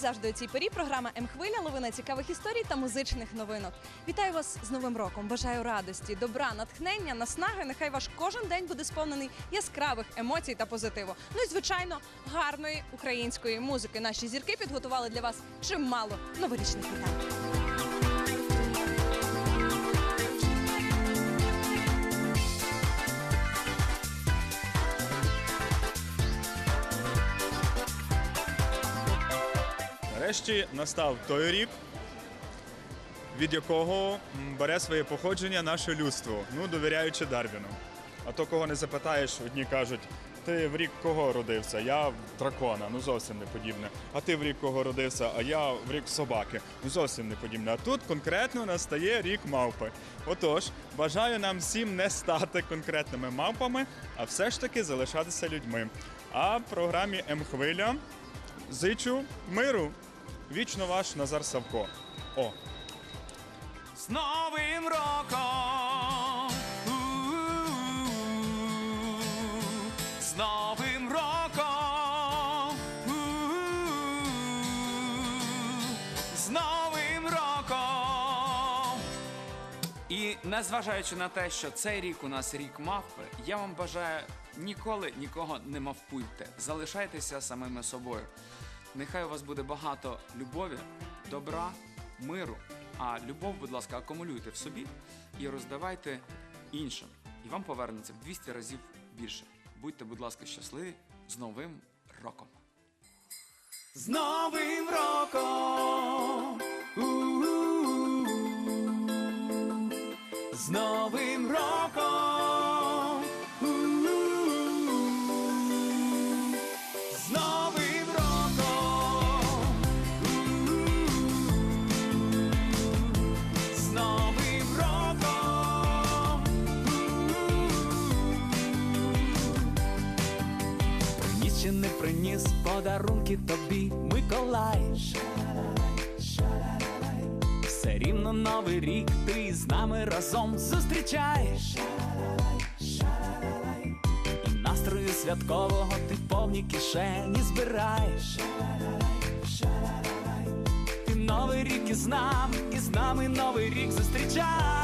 Завжди у цій порі. Програма М-хвиля, ловина цікавих історій та музичних новинок. Вітаю вас з Новим роком. Бажаю радості, добра, натхнення, наснаги. Нехай ваш кожен день буде сповнений яскравих емоцій та позитиву. Ну і звичайно, гарної української музики. Наші зірки підготували для вас чимало новорічних вітань. Нарешті настав той рік, від якого бере своє походження наше людство, ну довіряючи Дарвіну. А то, кого не запитаєш, одні кажуть, ти в рік кого родився? Я в дракона, ну зовсім не подібне. А ти в рік кого родився, а я в рік собаки. Ну зовсім не подібне. А тут конкретно настає рік мавпи. Отож, бажаю нам всім не стати конкретними мавпами, а все ж таки залишатися людьми. А програмі М-хвиля Зичу миру. Вічно ваш Назар Савко. О, З Новим роком! З Новим роком! З Новим роком! І незважаючи на те, що цей рік у нас рік мавпи, я вам бажаю ніколи нікого не мавпуйте. Залишайтеся самими собою. Нехай у вас буде багато любові, добра, миру. А любов, будь ласка, акумулюйте в собі і роздавайте іншим. І вам повернеться в 200 разів більше. Будьте, будь ласка, щасливі з Новим роком! З Новим роком! У-у-у. З Новим роком! Чи не приніс подарунки тобі, Миколай. Все рівно новий рік ти з нами разом зустрічаєш. І настрою святкового ти повні кишені збираєш. Ти новий рік із нами, і з нами новий рік зустрічай.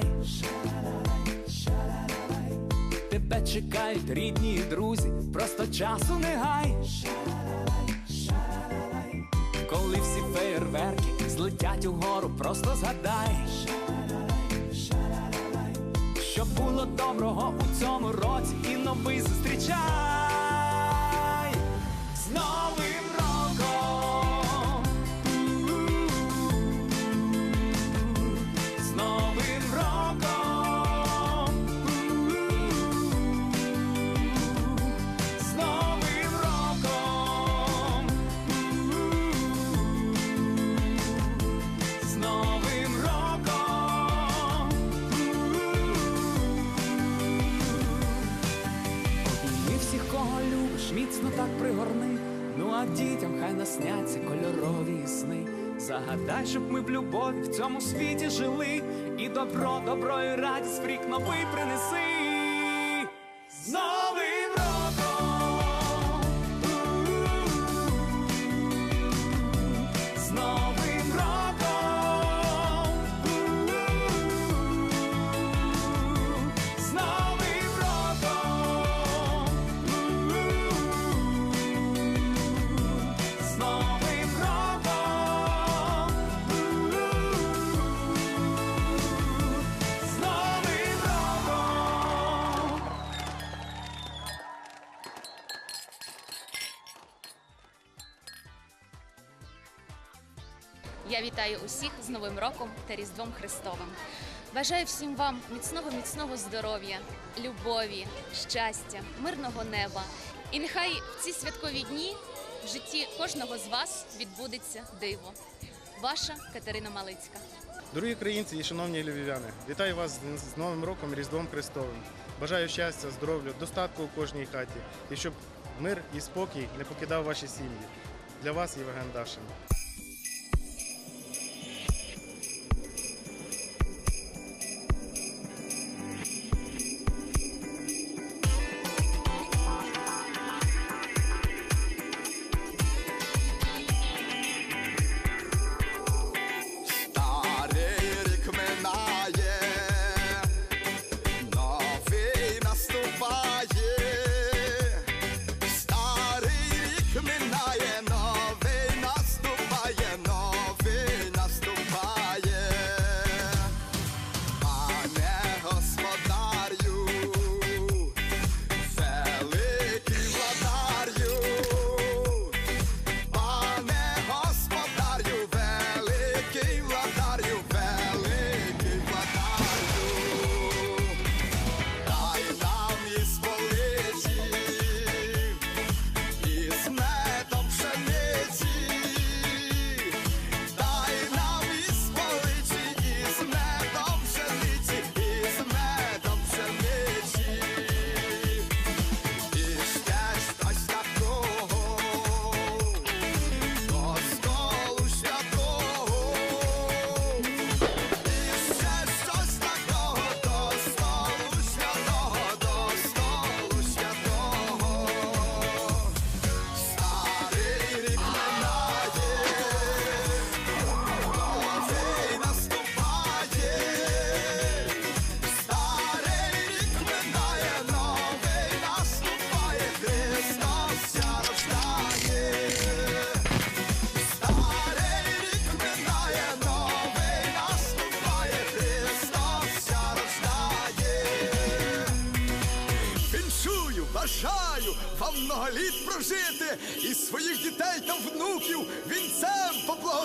Вимикаєш. Тебе чекають рідні друзі, просто часу не гаєш. Коли всі феєрверки злетять угору, просто згадаєш. Що було доброго у цьому році і новий зустрічай Загадай, щоб ми в любові в цьому світі жили. І добро, добро і радість в рік новий принеси. Вітаю усіх з Новим роком та Різдвом Христовим. Бажаю всім вам міцного, міцного здоров'я, любові, щастя, мирного неба І нехай в ці святкові дні в житті кожного з вас відбудеться диво. Ваша Катерина Малицька. Дорогі українці і шановні львів'яни, вітаю вас з- Новим роком Різдвом Христовим. Бажаю щастя, здоров'я, достатку у кожній хаті і щоб мир і спокій не покидав ваші сім'ї. Для вас Євген Дашин.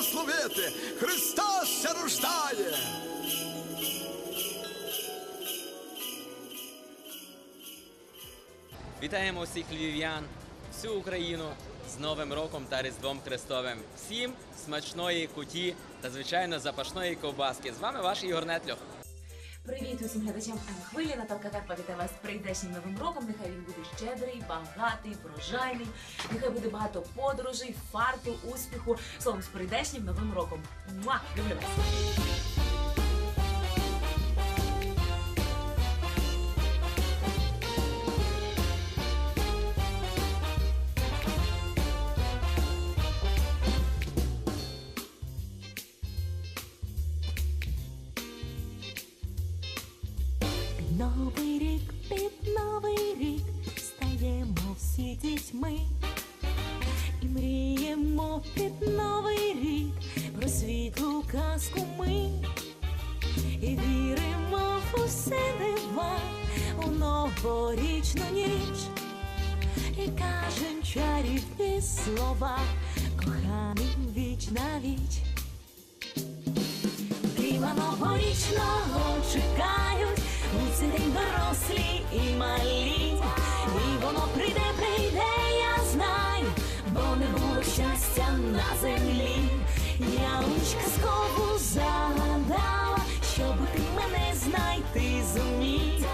Вінцем Христа ся рождає. Вітаємо всіх львів'ян, всю Україну з Новим роком та Різдвом Христовим. Всім смачної куті та звичайно запашної ковбаски. З вами ваш Ігор Нетльох. Привіт усім глядачам М-хвилі. Наталка Карпа вітає вас з прийдешнім новим роком. Нехай він буде щедрий, багатий, врожайний. Нехай буде багато подорожей, фарту, успіху. Словом, з прийдешнім новим роком. Муа! Люблю вас! І віримо в усе дива у новорічну ніч і кажем чарівні слова, коханий віч на віч. Дива новорічного чекають у цей день дорослі і малі. І воно прийде, прийде, я знаю, бо не було щастя на землі. Я лиш казкову загадала, щоб ти мене знайти зумів.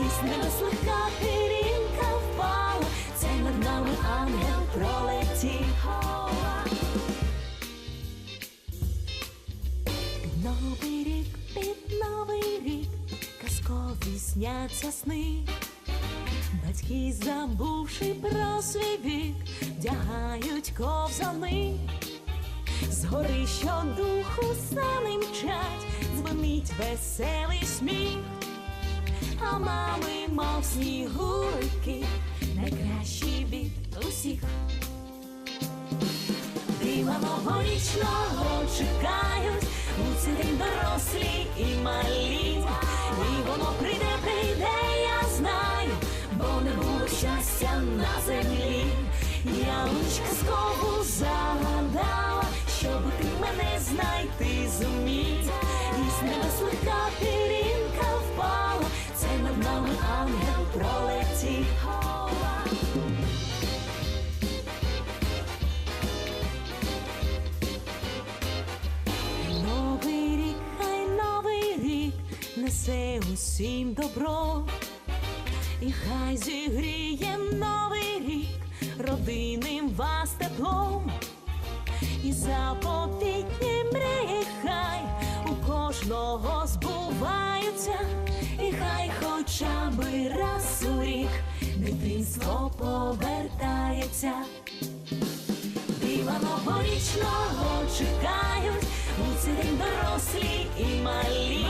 І з небес легка пірінка впала, це над нами ангел пролетів. Новий рік під новий рік казкові сняться сни. Батьки, забувши про свій вік, вдягають ковзани. Згори щодуху сани мчать, дзвонить веселий сміх. А мами, мов снігурики, найкращі від усіх. Дива новорічного чекають у цей дорослі і малі. І воно прийде, прийде, я знаю, бо не було щастя на землі. Я лиш казкову загадала, щоб ти мене знайти зумів. І з неба слегка пірінка впала, це над нами ангел пролетів. Новий рік, хай новий рік несе усім добро, і хай зігріє новий рік родинним вас теплом. І заповітні мрії хай у кожного збуваються, і хай хоча би раз у рік дитинство повертається. Дива новорічного чекають у день дорослі і малі.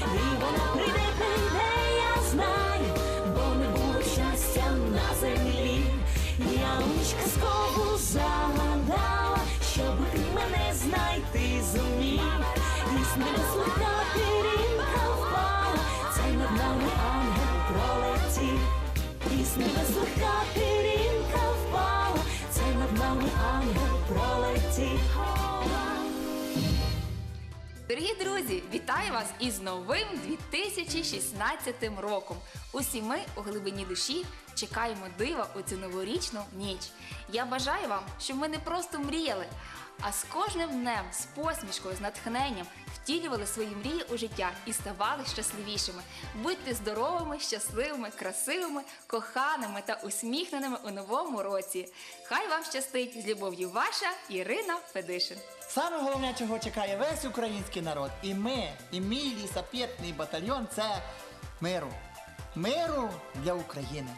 І воно прийде, прийде, я знаю, бо не було щастя на землі. Я лучка скову І пірінка впала, це над нами ангел пролетів. І смислика пірінка впала, це над нами ангел пролетів. Дорогі друзі, вітаю вас із новим 2016 роком. Усі ми у глибині душі чекаємо дива у цю новорічну ніч. Я бажаю вам, щоб ми не просто мріяли, а з кожним днем, з посмішкою, з натхненням втілювали свої мрії у життя і ставали щасливішими. Будьте здоровими, щасливими, красивими, коханими та усміхненими у новому році. Хай вам щастить з любов'ю ваша Ірина Федишин. Саме головне, чого чекає весь український народ, і ми, і мій лісапєтний батальйон це миру. Миру для України.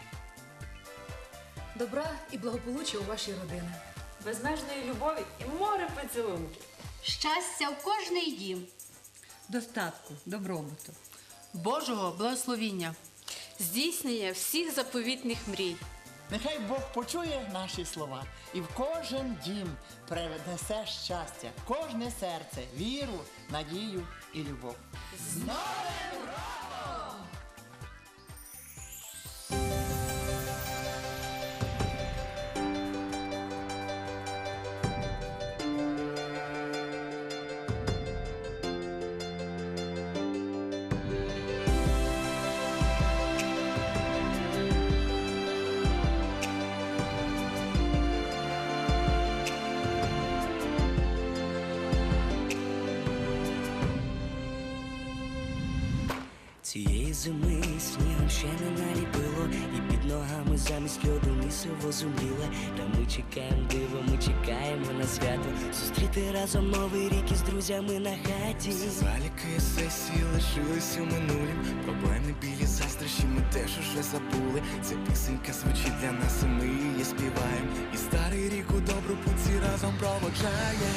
Добра і благополуччя у вашій родини. Безмежної любові і море поцілунків. Щастя в кожний дім. Достатку, добробуту. Божого благословіння. Здійснення всіх заповітних мрій. Нехай Бог почує наші слова і в кожен дім принесе щастя, в кожне серце, віру, надію і любов. З Новим роком! Зими снігом ще не наліпило, і під ногами замість льоду місиво зуміле. Та ми чекаємо диво, ми чекаємо на свято. Зустріти разом новий рік із друзями на хаті. Заліки сесії лишилися минулім. Проблеми білі заздрощі ми теж уже забули. Ця пісенька звучить для нас, і ми її співаємо. І старий рік у добру путі разом проводжає.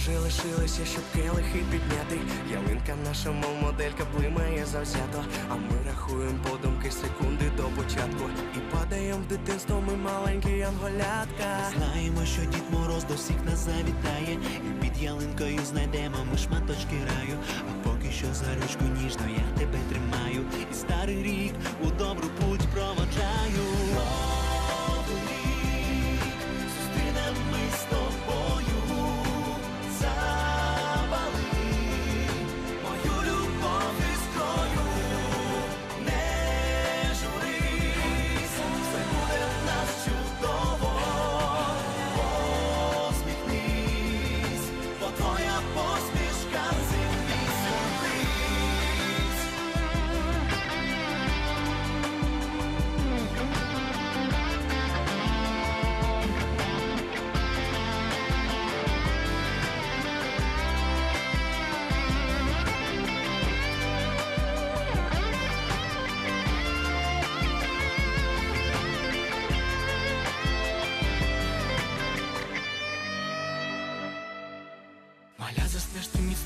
Вже лишилося, щоб келихи підняти. Ялинка наша, мов моделька, блимає завзято. А ми рахуємо подумки секунди до початку. І падаємо в дитинство, ми маленькі янголятка. Знаємо, що Дід Мороз до всіх нас завітає, і під ялинкою знайдемо ми шматочки раю. А поки що за ручку ніжно я тебе тримаю, і старий рік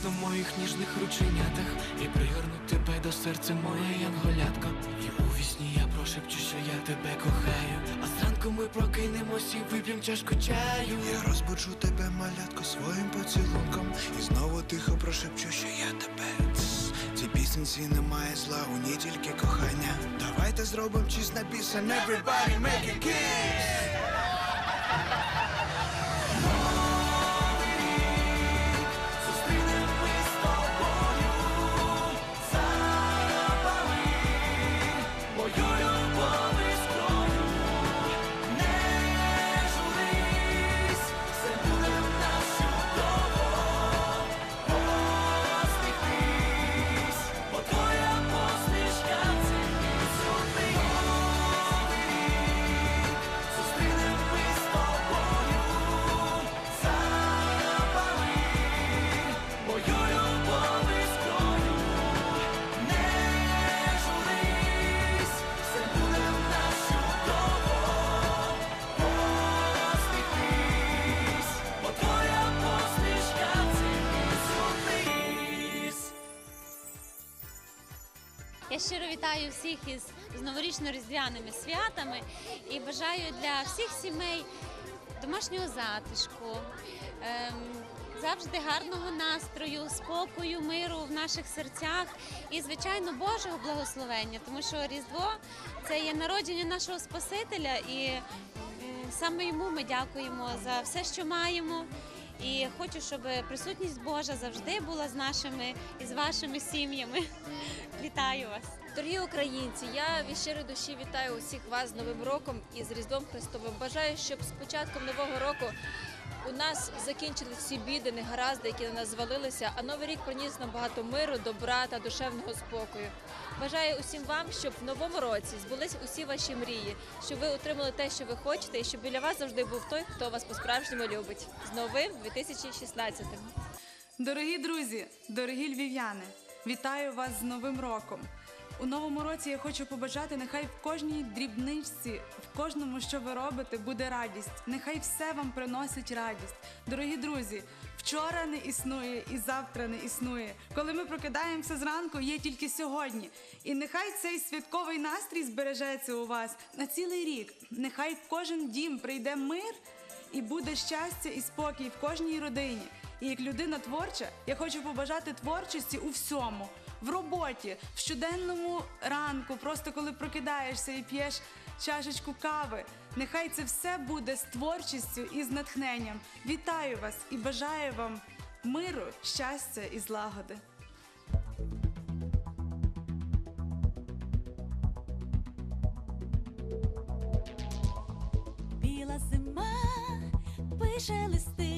заснеш в моїх ніжних рученятах І пригорну тебе до серця моє янголятко І у вісні я прошепчу, що я тебе кохаю. А зранку ми прокинемось і вип'єм чашку чаю. Я розбуджу тебе, малятко, своїм поцілунком. І знову тихо прошепчу, що я тебе. Цій пісенці немає зла, у ній тільки кохання. Давайте зробимо чист на пісень, everybody make a kiss! Вітаю всіх із новорічно-різдвяними святами і бажаю для всіх сімей домашнього затишку, ем, завжди гарного настрою, спокою, миру в наших серцях і, звичайно, Божого благословення, тому що Різдво це є народження нашого Спасителя, і саме йому ми дякуємо за все, що маємо. І хочу, щоб присутність Божа завжди була з нашими і з вашими сім'ями. Вітаю вас! Дорогі українці, я від щирої душі вітаю усіх вас з Новим роком і з Різдвом Христовим. Бажаю, щоб з початком нового року у нас закінчились всі біди, негаразди, які на нас звалилися, а новий рік приніс нам багато миру, добра та душевного спокою. Бажаю усім вам, щоб в новому році збулись усі ваші мрії, щоб ви отримали те, що ви хочете, і щоб біля вас завжди був той, хто вас по-справжньому любить. З новим 2016 Дорогі друзі, дорогі львів'яни, вітаю вас з Новим роком. У новому році я хочу побажати, нехай в кожній дрібничці, в кожному, що ви робите, буде радість. Нехай все вам приносить радість. Дорогі друзі, вчора не існує і завтра не існує. Коли ми прокидаємося зранку, є тільки сьогодні. І нехай цей святковий настрій збережеться у вас на цілий рік. Нехай в кожен дім прийде мир і буде щастя і спокій в кожній родині. І як людина творча, я хочу побажати творчості у всьому. В роботі, в щоденному ранку, просто коли прокидаєшся і п'єш чашечку кави. Нехай це все буде з творчістю і з натхненням. Вітаю вас і бажаю вам миру, щастя і злагоди. Біла зима пише листи,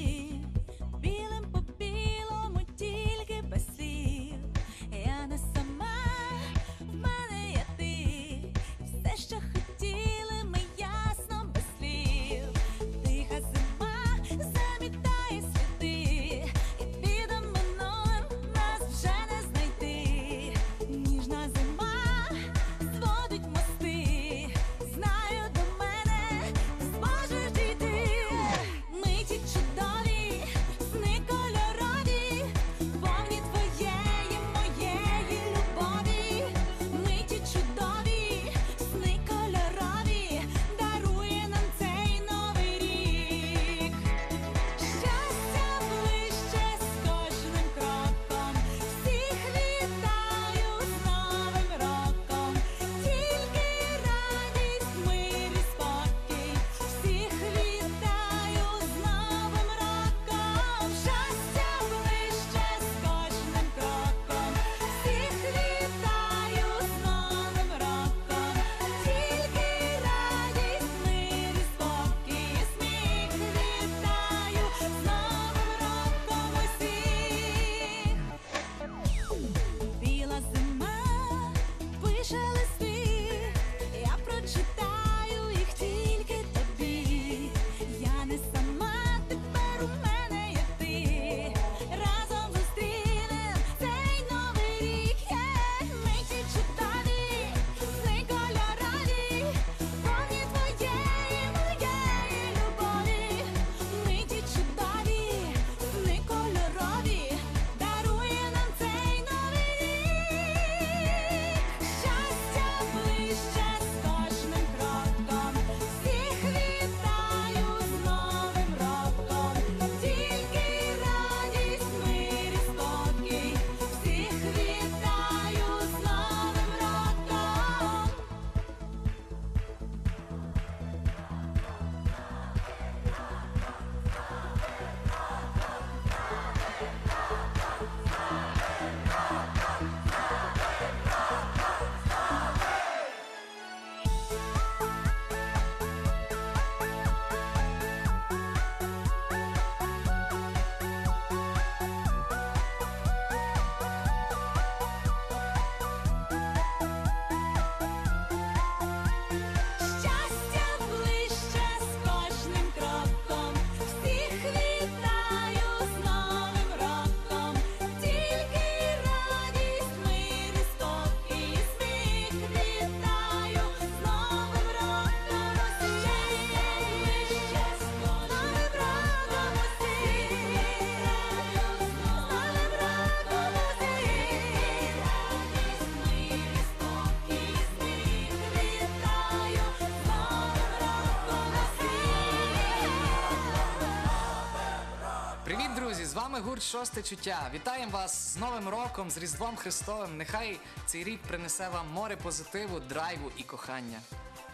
вами гурт Шосте чуття. Вітаємо вас з Новим роком, з Різдвом Христовим. Нехай цей рік принесе вам море позитиву, драйву і кохання.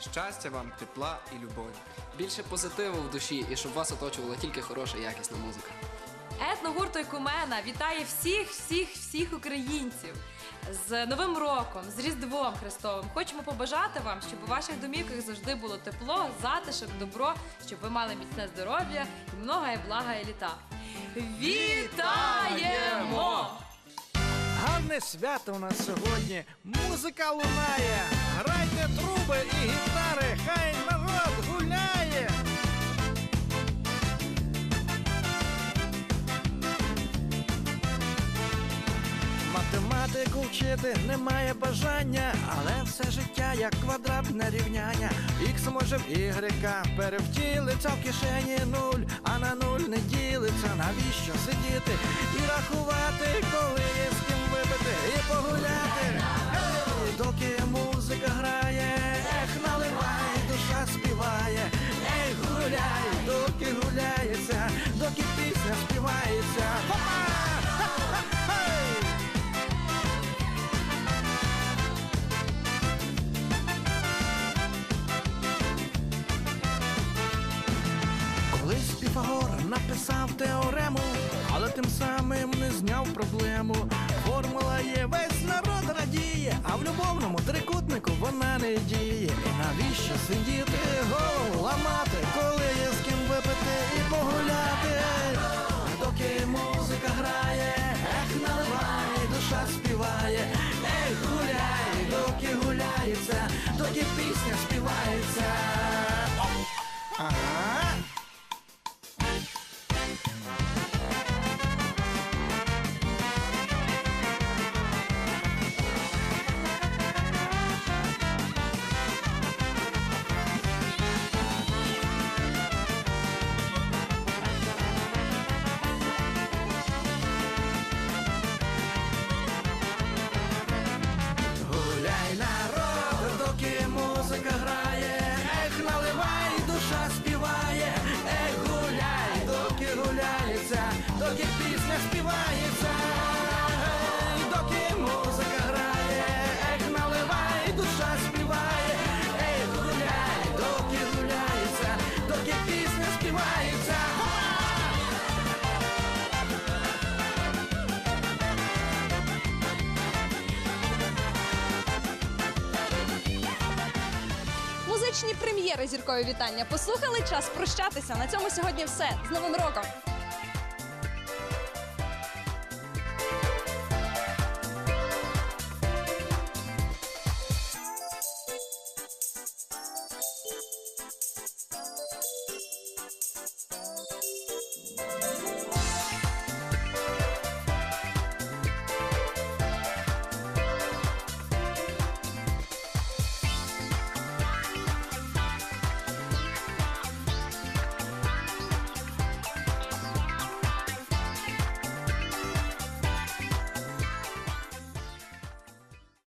Щастя вам, тепла і любові. Більше позитиву в душі і щоб вас оточувала тільки хороша якісна музика. Етногурт Ойкумена вітає всіх, всіх, всіх українців з Новим роком, з Різдвом Христовим. Хочемо побажати вам, щоб у ваших домівках завжди було тепло, затишок, добро, щоб ви мали міцне здоров'я і много і блага і літа. Вітаємо! Гарне свято у нас сьогодні. Музика лунає. Грайте труби і гітари, хай народ гуляє. Математику вчити немає бажання, але все життя як квадратне рівняння. Ікс може в ігрека перевтілиться в кишені нуль, а на нуль не ділиться. Навіщо сидіти і рахувати, коли є з ким випити і погуляти? Ей, доки музика грає, ех, наливай, душа співає, ей, гуляй, доки гуляється, доки пісня співається. І навіщо сидіти, голову ламати, коли є з ким випити і погуляти? Доки музика грає, ех, наливає, душа співає, ех, гуляй, доки гуляється, доки пісня співається. Музичні прем'єри зіркові вітання послухали. Час прощатися. На цьому сьогодні все. З Новим роком!